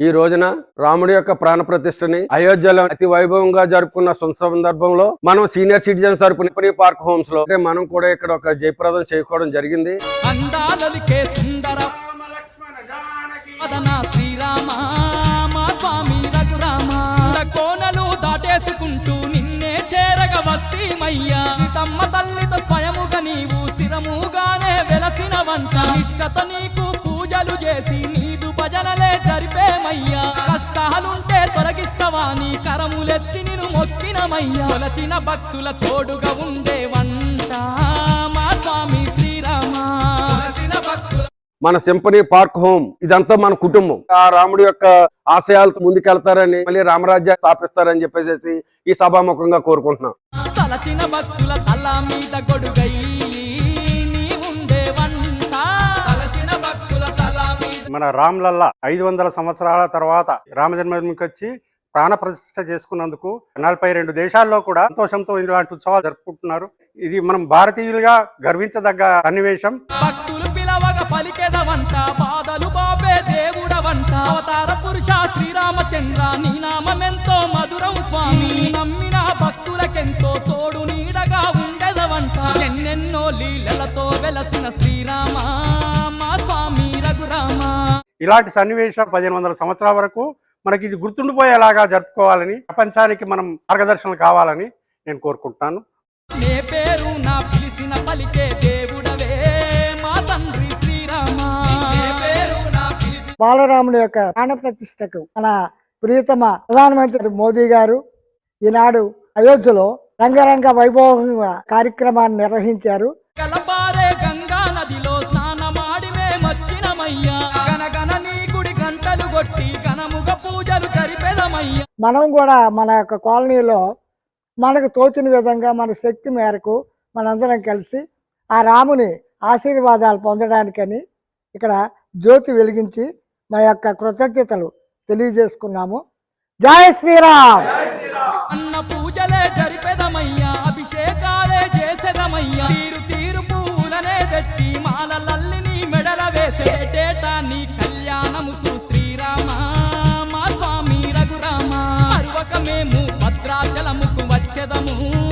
ఈ రోజున రాముడి యొక్క ప్రాణ ప్రతిష్టని అయోధ్యలో అతి వైభవంగా జరుపుకున్న సందర్భంలో మనం సీనియర్ సిటిజన్స్ తరపు నిపుణి పార్క్ హోమ్స్లో అంటే మనం కూడా ఇక్కడ ఒక జయప్రదం చేసుకోవడం జరిగింది. కోనలు దాటేసుకుంటూ నిన్నే చేరగ వస్తీమయ్యా. తమ్మ తల్లితో స్వయముగా నీవు వంట నిష్టత నీకు పూజలు చేసి నీదు భజనలే జరిపేమయ్యా. కష్టాలుంటే తొలగిస్తావా నీ కరములెత్తి నిన్ను మొక్కినమయ్యా. కొలచిన భక్తుల తోడుగా ఉండే వంట మా స్వామి శ్రీరామ. మన సింపనీ పార్క్ హోమ్ ఇదంతా మన కుటుంబం. ఆ రాముడి యొక్క ఆశయాలతో ముందుకెళ్తారని మళ్ళీ రామరాజ్య స్థాపిస్తారని చెప్పేసి ఈ సభాముఖంగా కోరుకుంటున్నాం. తలచిన భక్తుల తల మీద గొడుగై మన రామ్లల్లా ఐదు వందల సంవత్సరాల తర్వాత రామ జన్మభూమికి వచ్చి ప్రాణ ప్రతిష్ఠ చేసుకున్నందుకు నలభై రెండు దేశాల్లో కూడా సంతోషంతో ఇలాంటి ఉత్సవాలు జరుపుకుంటున్నారు. ఇది మనం భారతీయులుగా గర్వించదగ్గ సన్నివేశం. భక్తులు పిలవగ పలికెదవంట బాధలు బాబే దేవుడవంట. అవతార పురుష శ్రీరామచంద్ర నీ నామెంతో మధురం స్వామి. నమ్మిన భక్తులకెంతో తోడు నీడగా ఉండెదవంట. ఎన్నెన్నో లీలలతో వెలసిన శ్రీరామ. ఇలాంటి సన్నివేశం పదిహేను వందల సంవత్సరాల వరకు మనకి ఇది గుర్తుండిపోయేలాగా జరుపుకోవాలని ప్రపంచానికి మనం మార్గదర్శనం కావాలని నేను కోరుకుంటున్నాను. నే పేరు నా పిలిచిన పలికే దేవుడవే మా తండ్రి శ్రీరామ. బాలరాముడి యొక్క ప్రాణ ప్రతిష్టకు మన ప్రియతమ ప్రధానమంత్రి మోదీ గారు ఈనాడు అయోధ్యలో రంగరంగ వైభవంగా కార్యక్రమాన్ని నిర్వహించారు. కలపారే గంగా నదిలో స్నానమాడి మేమొచ్చినమయ్యా మనం కూడా మన యొక్క కాలనీలో మనకు తోచిన విధంగా మన శక్తి మేరకు మనందరం కలిసి ఆ రాముని ఆశీర్వాదాలు పొందడానికని ఇక్కడ జ్యోతి వెలిగించి మా యొక్క కృతజ్ఞతలు తెలియజేసుకున్నాము. జై శ్రీరామ్! అన్న పూజలే జరిపెదమయ్యా అభిషేకాలే చేసెదమయ్యా. తీరు తీరు పూలనే తెచ్చి మాలలల్లిని మెడల వేసేటేటా నీ కళ్యాణము చూసి భద్రాచలముకు వచ్చదము.